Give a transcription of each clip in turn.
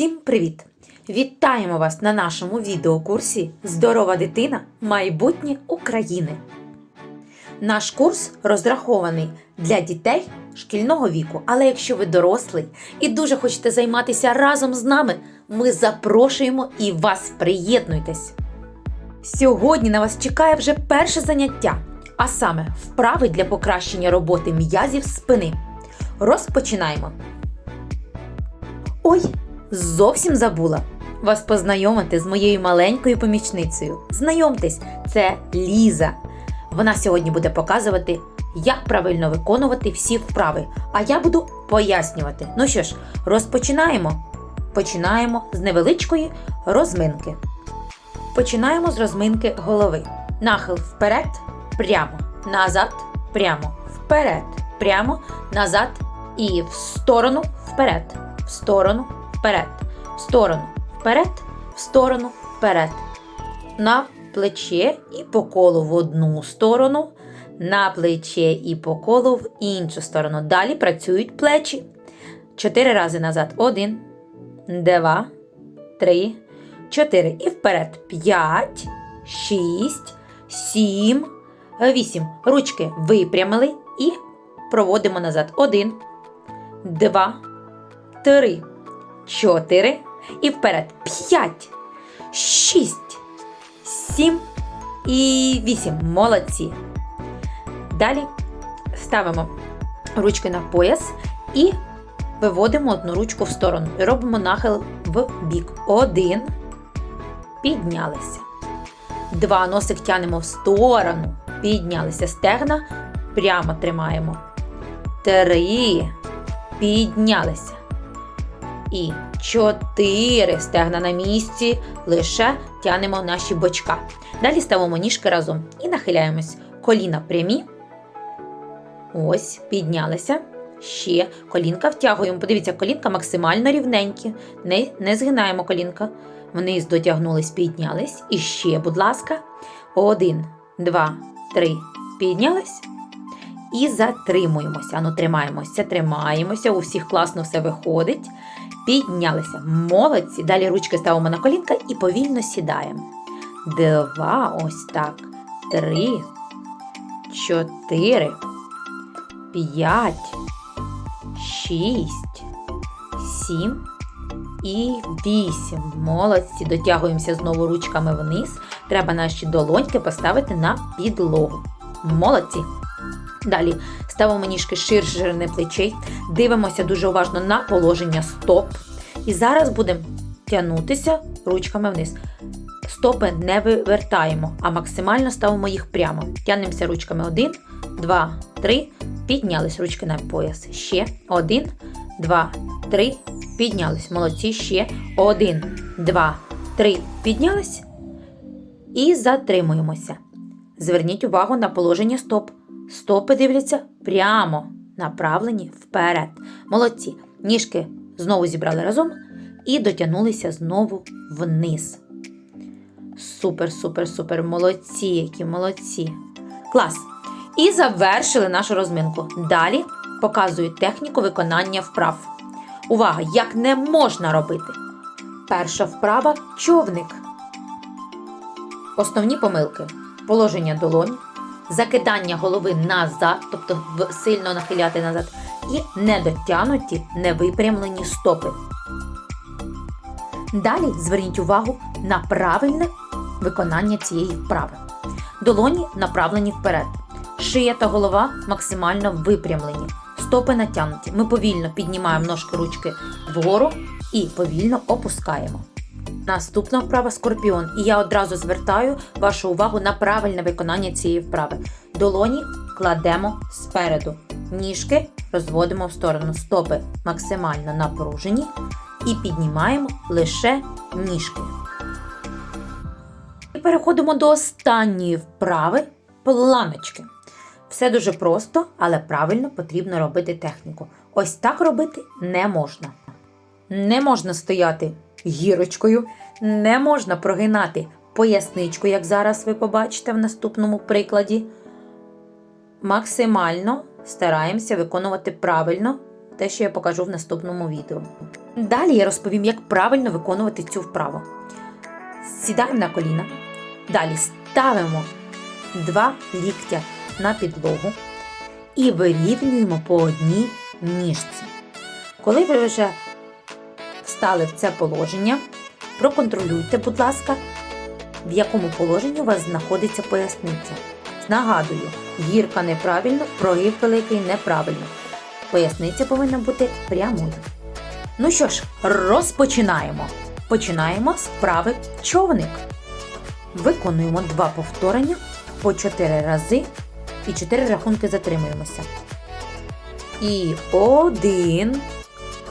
Всім привіт! Вітаємо вас на нашому відеокурсі Здорова дитина майбутнє України. Наш курс розрахований для дітей шкільного віку, але якщо ви дорослий і дуже хочете займатися разом з нами, ми запрошуємо і вас приєднуйтесь. Сьогодні на вас чекає вже перше заняття, а саме вправи для покращення роботи м'язів спини. Розпочинаємо. Ой, зовсім забула вас познайомити з моєю маленькою помічницею. Знайомтесь, це Ліза. Вона сьогодні буде показувати, як правильно виконувати всі вправи, а я буду пояснювати. Ну що ж, розпочинаємо. Починаємо з невеличкої розминки. Починаємо з розминки голови. Нахил вперед, прямо, назад, прямо, вперед, прямо, назад і в сторону, вперед, в сторону, вперед, в сторону, вперед, в сторону, вперед. На плече і по колу в одну сторону, на плече і по колу в іншу сторону. Далі працюють плечі. Чотири рази назад. Один, два, три, чотири. І вперед. П'ять, шість, сім, вісім. Ручки випрямили і проводимо назад. Один, два, три, чотири. І вперед. П'ять, шість, сім і вісім. Молодці. Далі ставимо ручки на пояс і виводимо одну ручку в сторону. І робимо нахил в бік. Один. Піднялися. Два. Носик тянемо в сторону. Піднялися. Стегна прямо тримаємо. Три. Піднялися. І чотири стегна на місці. Лише тянемо наші бочка. Далі ставимо ніжки разом і нахиляємось. Коліна прямі. Ось, піднялися. Ще колінка втягуємо. Подивіться, колінка максимально рівненькі. Не, не згинаємо колінка. Вниз дотягнулись, піднялись. І ще, будь ласка. Один, два, три. Піднялись. І затримуємося. Ану, тримаємося, тримаємося. У всіх класно все виходить. Піднялися. Молодці. Далі ручки ставимо на колінка і повільно сідаємо. Два, ось так. Три, чотири, п'ять, шість, сім і вісім. Молодці. Дотягуємося знову ручками вниз. Треба наші долоньки поставити на підлогу. Молодці. Далі ставимо ніжки ширше ширини плечей, дивимося дуже уважно на положення стоп. І зараз будемо тягнутися ручками вниз. Стопи не вивертаємо, а максимально ставимо їх прямо. Тягнемося ручками 1, 2, 3, піднялись ручки на пояс. Ще 1, 2, 3, піднялись. Молодці. Ще 1, 2, 3, піднялись. І затримуємося. Зверніть увагу на положення стоп. Стопи дивляться прямо, направлені вперед. Молодці. Ніжки знову зібрали разом і дотягнулися знову вниз. Супер, супер, супер. Молодці, які молодці. Клас. І завершили нашу розминку. Далі показую техніку виконання вправ. Увага! Як не можна робити. Перша вправа човник. Основні помилки. Положення долонь, закидання голови назад, тобто сильно нахиляти назад, і недотянуті, невипрямлені стопи. Далі зверніть увагу на правильне виконання цієї вправи. Долоні направлені вперед. Шия та голова максимально випрямлені. Стопи натягнуті. Ми повільно піднімаємо ножки ручки вгору і повільно опускаємо. Наступна вправа скорпіон. І я одразу звертаю вашу увагу на правильне виконання цієї вправи. Долоні кладемо спереду. Ніжки розводимо в сторону. Стопи максимально напружені і піднімаємо лише ніжки. І переходимо до останньої вправи планочки. Все дуже просто, але правильно потрібно робити техніку. Ось так робити не можна. Не можна стояти гірочкою, не можна прогинати поясничку, як зараз ви побачите в наступному прикладі. Максимально стараємося виконувати правильно те, що я покажу в наступному відео. Далі я розповім, як правильно виконувати цю вправу. Сідаємо на коліна. Далі ставимо два ліктя на підлогу і вирівнюємо по одній ніжці. Коли ви вже встали в це положення, проконтролюйте, будь ласка, в якому положенні у вас знаходиться поясниця. Нагадую, гірка неправильно, прогиб великий неправильно. Поясниця повинна бути прямою. Ну що ж, розпочинаємо. Починаємо з вправи човник. Виконуємо два повторення по 4 рази і 4 рахунки затримуємося. І один.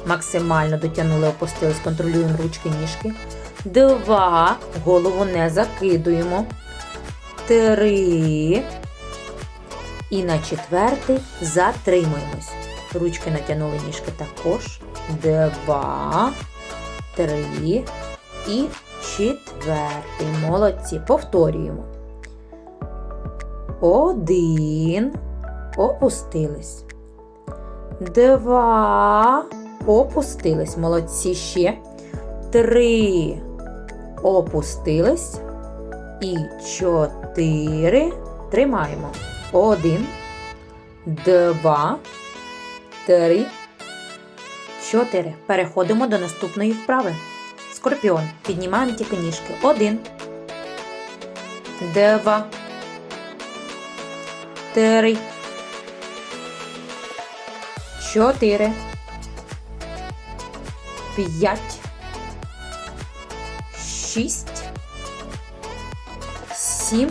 Максимально дотягнули, опустились, контролюємо ручки, ніжки. Два. Голову не закидуємо. Три. І на четвертий затримуємось. Ручки натягнули ніжки також. Два. Три. І четвертий. Молодці. Повторюємо. Один. Опустились. Два. Опустились. Молодці ще. Три. Опустились. І чотири. Тримаємо. Один. Два. Три. Чотири. Переходимо до наступної вправи. Скорпіон. Піднімаємо тільки ніжки. Один. Два. Три. Чотири. П'ять. Шість. Сім.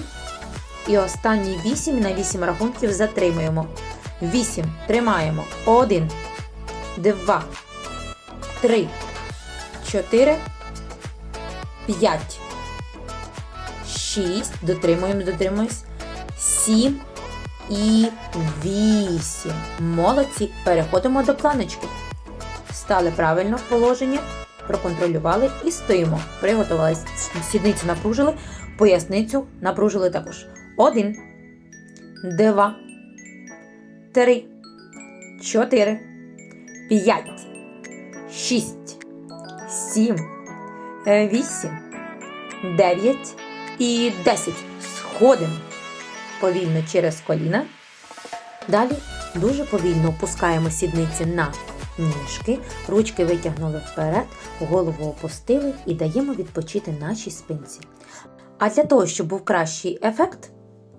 І останні вісім на вісім рахунків затримуємо. Вісім. Тримаємо. Один. Два. Три. Чотири. П'ять. Шість. Дотримуємо, дотримуємось. Сім. І вісім. Молодці. Переходимо до планочки. Стали правильно в положення, проконтролювали і стоїмо. Приготувались. Сідницю напружили, поясницю напружили також. Один, два, три, чотири, п'ять, шість, сім, вісім, дев'ять і десять. Сходимо повільно через коліна. Далі дуже повільно опускаємо сідниці на ніжки, ручки витягнули вперед, голову опустили і даємо відпочити нашій спинці. А для того, щоб був кращий ефект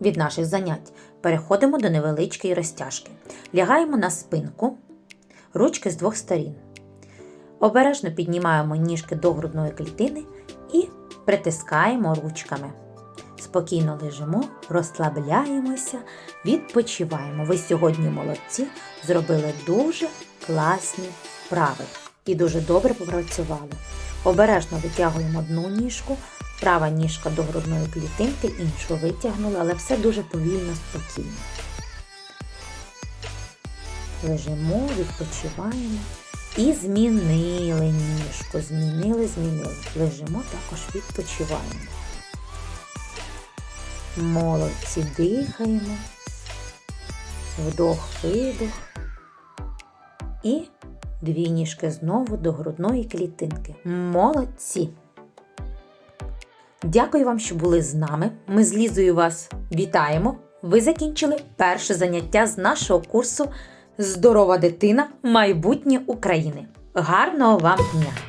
від наших занять, переходимо до невеличкої розтяжки. Лягаємо на спинку, ручки з двох сторін. Обережно піднімаємо ніжки до грудної клітини і притискаємо ручками. Спокійно лежимо, розслабляємося, відпочиваємо. Ви сьогодні молодці, зробили дуже класні вправи і дуже добре попрацювали. Обережно витягуємо одну ніжку, права ніжка до грудної клітинки, іншу витягнули, але все дуже повільно, спокійно. Лежимо, відпочиваємо. І змінили ніжку. Змінили, змінили. Лежимо, також відпочиваємо. Молодці дихаємо. Вдох, видох. І дві ніжки знову до грудної клітинки. Молодці! Дякую вам, що були з нами. Ми з Лізою вас вітаємо. Ви закінчили перше заняття з нашого курсу Здорова дитина майбутнє України. Гарного вам дня!